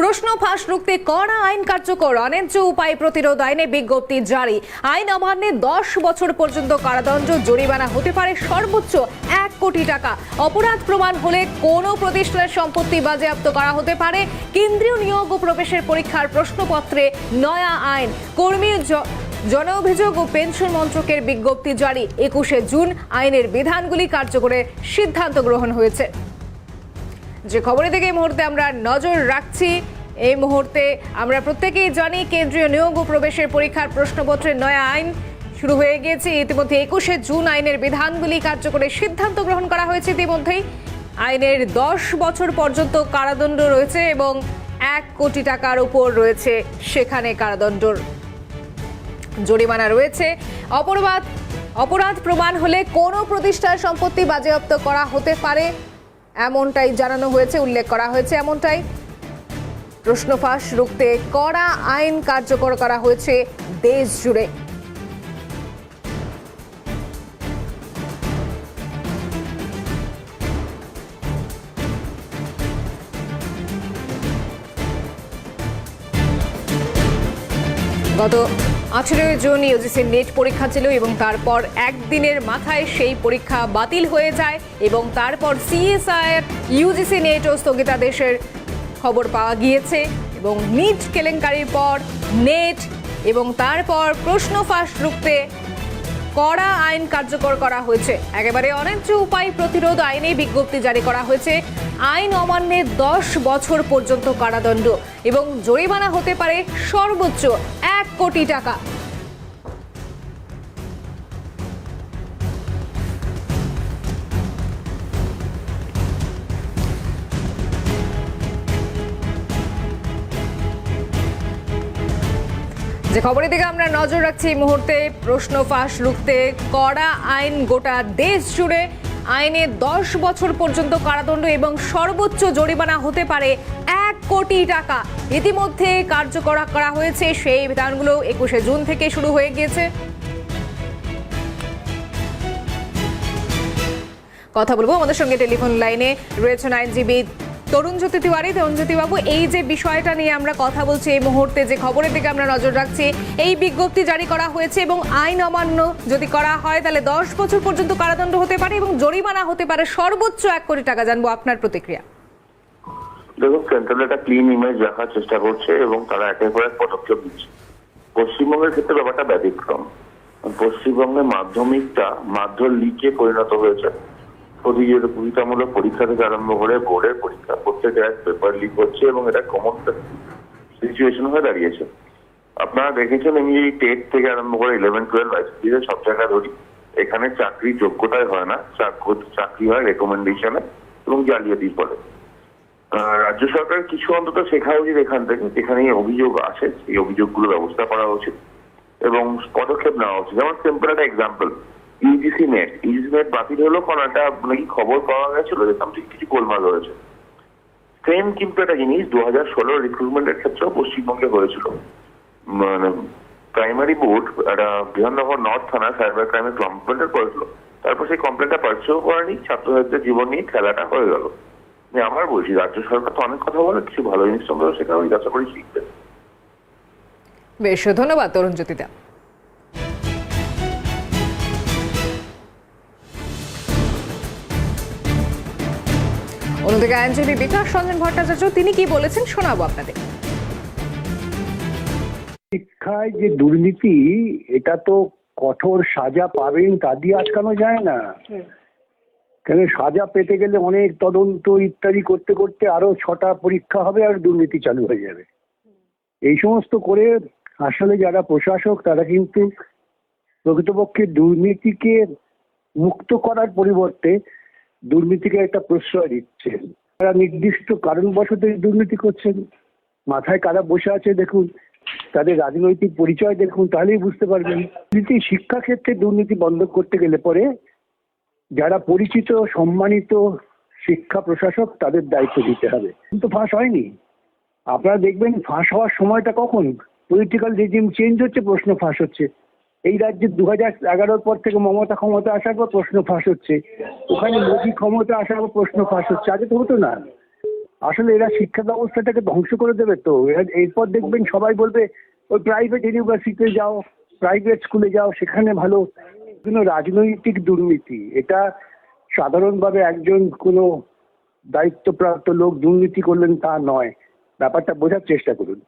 প্রশ্ন ফাঁস রুখতে কড়া আইন কার্যকর অন্যায্য উপায় প্রতিরোধ আইনে বিজ্ঞপ্তি জারি। আইন অমান্যে দশ বছর পর্যন্ত কারাদণ্ড, জরিমানা হতে পারে সর্বোচ্চ এক কোটি টাকা। অপরাধ প্রমাণ হলে কোনো প্রতিষ্ঠানের সম্পত্তি বাজেয়াপ্ত করা হতে পারে। কেন্দ্রীয় নিয়োগ ও প্রবেশের পরীক্ষার প্রশ্নপত্রে নয়া আইন। কর্মী জন অভিযোগ ও পেনশন মন্ত্রকের বিজ্ঞপ্তি জারি। একুশে জুন আইনের বিধানগুলি কার্যকরের সিদ্ধান্ত গ্রহণ হয়েছে। যে খবরের দিকে এই মুহূর্তে আমরা নজর রাখছি, এই মুহূর্তে আমরা প্রত্যেকেই জানি কেন্দ্রীয় নিয়োগ ও প্রবেশের পরীক্ষার প্রশ্নপত্রের নয়া আইন শুরু হয়ে গিয়েছে। ইতিমধ্যে একুশে জুন আইনের বিধানগুলি কার্যকরের সিদ্ধান্ত গ্রহণ করা হয়েছে ইতিমধ্যেই। আইনের দশ বছর পর্যন্ত কারাদণ্ড রয়েছে এবং এক কোটি টাকার উপর রয়েছে সেখানে কারাদণ্ডর জরিমানা রয়েছে। অপরাধ অপরাধ প্রমাণ হলে কোনো প্রতিষ্ঠার সম্পত্তি বাজেয়াপ্ত করা হতে পারে। এমনটাই জানানো হয়েছে, উল্লেখ করা হয়েছে এমনটাই। প্রশ্ন ফাঁস রুখতে কড়া আইন কার্যকর করা হয়েছে দেশ জুড়ে। গত আঠেরোই জুন ইউজিসির নেট পরীক্ষা ছিল এবং তারপর একদিনের মাথায় সেই পরীক্ষা বাতিল হয়ে যায় এবং তারপর সিএসআইয়ের ইউজিসি নেট ও স্থগিতাদেশের খবর পাওয়া গিয়েছে এবং নিট কেলেঙ্কারির পর নেট এবং তারপর প্রশ্ন ফাঁস রুখতে কড়া আইন কার্যকর করা হয়েছে। একেবারে অন্যায্য উপায় প্রতিরোধ আইনে বিজ্ঞপ্তি জারি করা হয়েছে। আইন অমান্যের দশ বছর পর্যন্ত কারাদণ্ড এবং জরিমানা হতে পারে সর্বোচ্চ এক কোটি টাকা। যে খবরের দিকে আমরা নজর রাখছি এই মুহূর্তে, প্রশ্ন ফাঁস রুখতে কড়া আইন গোটা দেশ জুড়ে। আইনে দশ বছর পর্যন্ত কারাদণ্ড এবং সর্বোচ্চ জরিমানা হতে পারে কোটি টাকা। ইতিমধ্যে কার্যকর করা হয়েছে, সেই বিধানগুলো একুশে জুন থেকে শুরু হয়ে গিয়েছে। কথা বলব আমাদের সঙ্গে টেলিফোন লাইনে রয়েছেন আইনজীবী তরুণ জ্যোতি তিওয়ারি। তরুণ জ্যোতি বাবু, এই যে বিষয়টা নিয়ে আমরা কথা বলছি, এই মুহূর্তে যে খবরের দিকে আমরা নজর রাখছি, এই বিজ্ঞপ্তি জারি করা হয়েছে এবং আইন অমান্য যদি করা হয়, তাহলে দশ বছর পর্যন্ত কারাদণ্ড হতে পারে এবং জরিমানা হতে পারে। সর্বোচ্চ এক কোটি টাকা জানব আপনার প্রতিক্রিয়া। দেখুন সেন্ট্রাল একটা ক্লিন ইমেজ রাখার চেষ্টা করছে এবং তারা একের পর এক পদক্ষেপ নিচ্ছে। পশ্চিমবঙ্গের ক্ষেত্রে ব্যাপারটা ব্যতিক্রম। পশ্চিমবঙ্গে মাধ্যমিকটা মাধ্যম লিকে পরিণত হয়েছে। প্রতিযোগিতামূলক পরীক্ষা থেকে আরম্ভ করে বোর্ডের পরীক্ষা, প্রত্যেকে এক পেপার লিক হচ্ছে এবং এটা কমন সিচুয়েশন হয়ে দাঁড়িয়েছে। আপনারা দেখেছেন আমি এই টেট থেকে আরম্ভ করে ইলেভেন টুয়েলভ আইসিসিতে সব জায়গায় ধরি, এখানে চাকরি যোগ্যতায় হয় না, চাকরি হয় রেকমেন্ডেশনে এবং জালিয়াতির ফলে। রাজ্য সরকার কিছু অন্তত শেখা উচিত এখান থেকে। যেখানে অভিযোগ আসে এই অভিযোগগুলো ব্যবস্থা করা উচিত এবং পদক্ষেপ নেওয়া উচিত। যেমন সিম্পল একটা example UGC NET UGC NET বাতিল হলো কারণ একটা নাকি খবর পাওয়া গেছিল যে সামথিং কিছু গোলমাল হয়েছে। সেম কিন্তু একটা জিনিস দু হাজার ষোলো রিক্রুটমেন্টের ক্ষেত্রেও পশ্চিমবঙ্গে হয়েছিল। মানে প্রাইমারি বোর্ড একটা বিধাননগর নর্থ থানা সাইবার ক্রাইমের কমপ্লেন্টের করেছিল। তারপর সেই কমপ্লেনটা পার্সেও করেনি, ছাত্রছাত্রীদের জীবন নিয়ে খেলাটা হয়ে গেল। আমি আবার বলছি রাজ্য সরকার তো অনেক কথা বলে কিছু ভালো জিনিস সম্পর্কে সেখানে ওই আশা করি শিখবে। বেশ ধন্যবাদ তরুণ জ্যোতিদা অন্যদিকে আইনজীবী বিকাশ রঞ্জন ভট্টাচার্য তিনি কি বলেছেন শোনাবো আপনাদের। শিক্ষায় যে দুর্নীতি এটা তো কঠোর সাজা পাবেন তা দিয়ে আটকানো যায় না। কেন সাজা পেতে গেলে অনেক তদন্ত ইত্যাদি করতে করতে আরও ছটা পরীক্ষা হবে আর দুর্নীতি চালু হয়ে যাবে। এই সমস্ত করে আসলে যারা প্রশাসক, তারা কিন্তু প্রকৃতপক্ষে দুর্নীতিকে মুক্ত করার পরিবর্তে দুর্নীতিকে একটা প্রশ্রয় দিচ্ছেন তারা নির্দিষ্ট কারণবশত দুর্নীতি করছেন। মাথায় কারা বসে আছে দেখুন, তাদের রাজনৈতিক পরিচয় দেখুন, তাহলেই বুঝতে পারবেন। দুর্নীতি শিক্ষাক্ষেত্রে দুর্নীতি বন্ধ করতে গেলে পরে যারা পরিচিত, সম্মানিত শিক্ষা প্রশাসক, তাদের দায়িত্ব দিতে হবে। কিন্তু ফাঁস হয়নি। আপনারা দেখবেন, ফাঁস হওয়ার সময়টা কখন? পলিটিক্যাল রেজিম চেঞ্জ হচ্ছে, প্রশ্ন ফাঁস হচ্ছে। এই রাজ্যে দু হাজার এগারোর পর থেকে মমতা ক্ষমতা আসার পর প্রশ্ন ফাঁস হচ্ছে। ওখানে মোদি ক্ষমতা আসার পর প্রশ্ন ফাঁস হচ্ছে। আগে তো হতো না। আসলে এরা শিক্ষা ব্যবস্থাটাকে ধ্বংস করে দেবে তো। এরপর দেখবেন সবাই বলবে, ওই প্রাইভেট ইউনিভার্সিটিতে যাও প্রাইভেট স্কুলে যাও, সেখানে ভালো কোনো রাজনৈতিক দুর্নীতি এটা সাধারণভাবে একজন কোনো দায়িত্বপ্রাপ্ত লোক দুর্নীতি করলেন তা নয়। ব্যাপারটা বোঝার চেষ্টা করুন।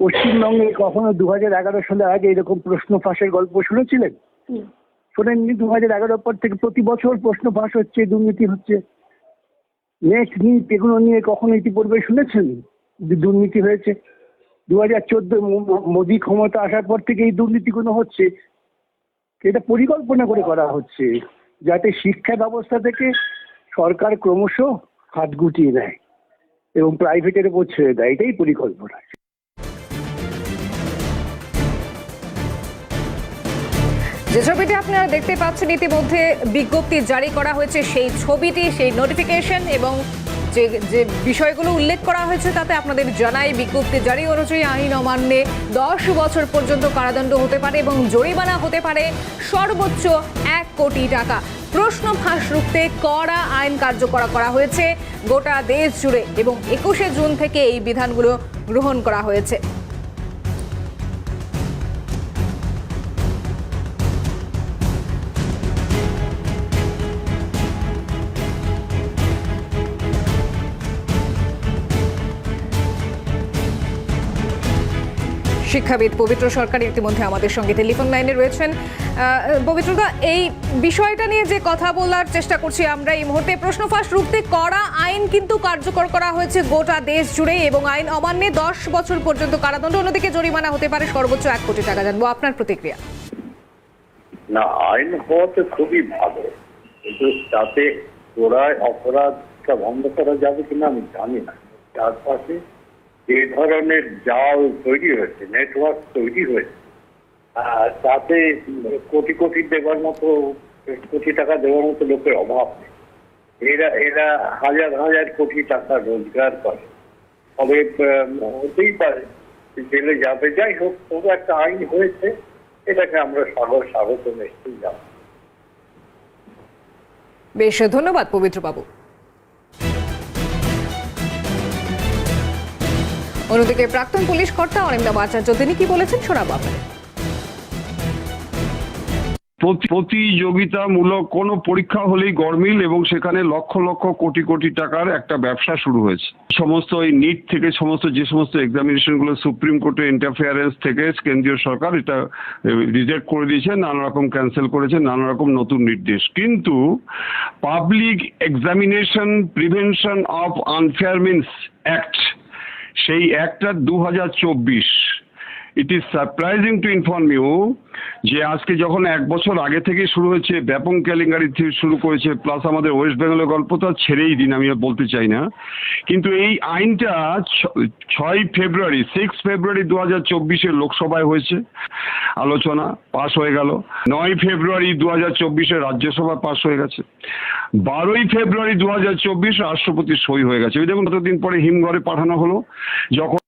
পশ্চিমবঙ্গে কখনো দু হাজার এগারো সালে আগে এরকম প্রশ্ন ফাঁসের গল্প শুনেছিলেন? শোনেননি? দু হাজার এগারোর পর থেকে প্রতি বছর প্রশ্ন ফাঁস হচ্ছে দুর্নীতি হচ্ছে। নেক্সট নিট এগুলো নিয়ে কখনো ইতিপূর্বে শুনেছেন দুর্নীতি হয়েছে? দু হাজার চোদ্দ মোদী ক্ষমতা আসার পর থেকে এই দুর্নীতিগুলো হচ্ছে। এটা পরিকল্পনা করে করা হচ্ছে যাতে শিক্ষা ব্যবস্থা থেকে সরকার ক্রমশ হাত গুটিয়ে নেয় এবং প্রাইভেটের উপর ছেড়ে দেয়। এটাই পরিকল্পনা। যে ছবিটি আপনারা দেখতে পাচ্ছেন, ইতিমধ্যে বিজ্ঞপ্তি জারি করা হয়েছে, সেই ছবিটি, সেই নোটিফিকেশন এবং যে যে বিষয়গুলো উল্লেখ করা হয়েছে তাতে আপনাদের জানাই বিজ্ঞপ্তি জারি অনুযায়ী আইন অমান্যে দশ বছর পর্যন্ত কারাদণ্ড হতে পারে এবং জরিমানা হতে পারে সর্বোচ্চ এক কোটি টাকা। প্রশ্ন ফাঁস রুখতে কড়া আইন কার্যকর করা হয়েছে গোটা দেশ জুড়ে এবং একুশে জুন থেকে এই বিধানগুলো গ্রহণ করা হয়েছে। শিক্ষাবিদ পবিত্র সরকার ইতিমধ্যে আমাদের সঙ্গে টেলিফোন লাইনে রয়েছেন। পবিত্রদা, এই বিষয়টা নিয়ে যে কথা বলার চেষ্টা করছি আমরা এই মুহূর্তে, প্রশ্ন ফাঁস রুখতে কড়া আইন কিন্তু কার্যকর করা হয়েছে গোটা দেশ জুড়ে এবং আইন অমান্যে দশ বছর পর্যন্ত কারাদণ্ড, অন্যদিকে জরিমানা হতে পারে সর্বোচ্চ এক কোটি টাকা। জানব আপনার প্রতিক্রিয়া। না, আইন হওয়াতে খুবই ভালো, কিন্তু তাতে চোরাই অপরাধটা বন্ধ করা যাবে কিনা আমি জানি না। চারপাশে যে ধরনের জাল তৈরি হয়েছে নেটওয়ার্ক তৈরি হয়েছে। তাতে কোটি কোটি দেওয়ার মতো, কোটি টাকা দেওয়ার মতো লোকের অভাব নেই। এরা এরা হাজার হাজার কোটি টাকা রোজগার করে। তবে হতেই পারে জেলে যাবে। যাই হোক তবু একটা আইন হয়েছে, এটাকে আমরা স্বাগত স্বাগত নিশ্চয়ই যাব বেশ, ধন্যবাদ পবিত্র বাবু অন্যদিকে প্রাক্তন পুলিশ কর্তা অনিন্দা আচার্য তিনি কি বলেছেন শোনাবো আপনাদের। প্রতি- প্রতিযোগিতামূলক কোনো পরীক্ষা হলেই গরমিল এবং সেখানে লক্ষ লক্ষ কোটি কোটি টাকার একটা ব্যবসা শুরু হয়েছে। সমস্ত ওই নিট থেকে সমস্ত যে সমস্ত এক্সামিনেশনগুলো সুপ্রিম কোর্টের ইন্টারফেয়ারেন্স থেকে কেন্দ্রীয় সরকার এটা রিজেক্ট করে দিয়েছে, নানা রকম ক্যান্সেল করেছে, নানা রকম নতুন নির্দেশ। কিন্তু public examination prevention of unfair means act সেই একটা দু হাজার চব্বিশ। It is surprising to inform you যে আজকে যখন এক বছর আগে থেকে শুরু হয়েছে, ব্যাপক কেলেঙ্কারি থেকে শুরু করেছে প্লাস আমাদের ওয়েস্ট বেঙ্গলের গল্প তো ছেড়েই দিন, আমি বলতে চাই না। কিন্তু এই আইনটা ছয় ফেব্রুয়ারি সিক্স ফেব্রুয়ারি দু হাজার চব্বিশে লোকসভায় হয়েছে, আলোচনা পাশ হয়ে গেল। নয় ফেব্রুয়ারি দু হাজার চব্বিশে রাজ্যসভা পাশ হয়ে গেছে। বারোই ফেব্রুয়ারি দু হাজার চব্বিশ রাষ্ট্রপতি সই হয়ে গেছে। ওই দেখুন কতদিন পরে হিমঘরে পাঠানো হলো, যখন